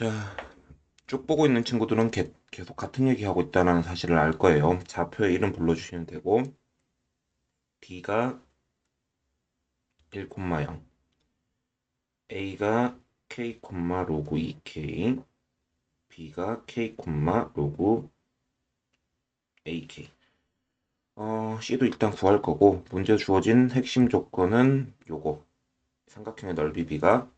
자, 쭉 보고 있는 친구들은 개- 계속 같은 얘기 하고 있다는 사실을 알 거예요. 좌표의 이름 불러주시면 되고, B가 1,0, A가 K, 로그 2K, B가 K, 로그 AK. 어, C도 일단 구할 거고, 문제 주어진 핵심 조건은 요거. 삼각형의 넓이 B가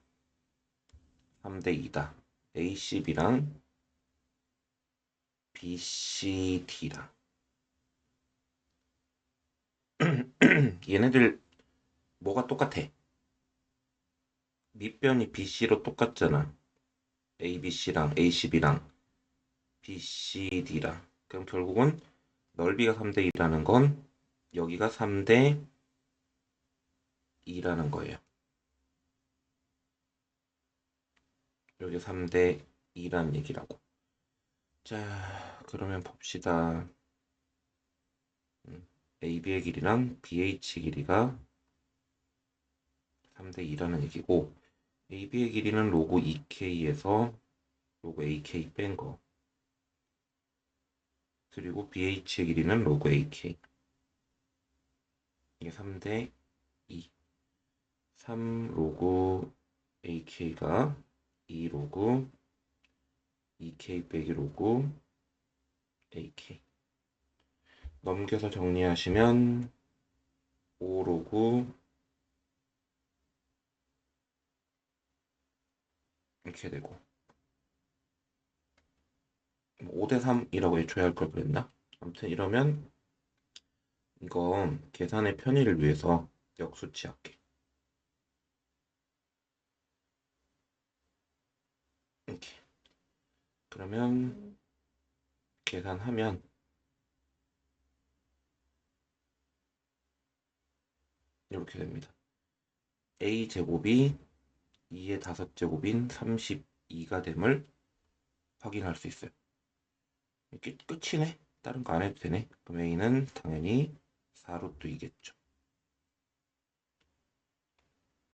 3대 2다. ACB랑 BCD랑. 얘네들 뭐가 똑같아? 밑변이 BC로 똑같잖아. ABC랑 ACB랑 BCD랑. 그럼 결국은 넓이가 3대 2라는 건 여기가 3대 2라는 거예요. 여기 3대 2라는 얘기라고. 자, 그러면 봅시다. 음, AB의 길이랑 BH 길이가 3대 2라는 얘기고, AB의 길이는 로그 2K에서 로그 AK 뺀 거. 그리고 BH의 길이는 로그 AK. 이게 3대 2. 3 로그 AK가 2 로그 2K 빼기 로그 AK. 넘겨서 정리하시면 5 로그 이렇게 되고 5대 3이라고 애초에 할 걸 그랬나? 아무튼 이러면 이건 계산의 편의를 위해서 역수치 할게. 이렇게. 그러면 계산하면 이렇게 됩니다. a 제곱이 2의 5제곱인 32가 됨을 확인할 수 있어요. 끝, 끝이네. 다른 거 안 해도 되네. 그럼 a는 당연히 4루트 2겠죠.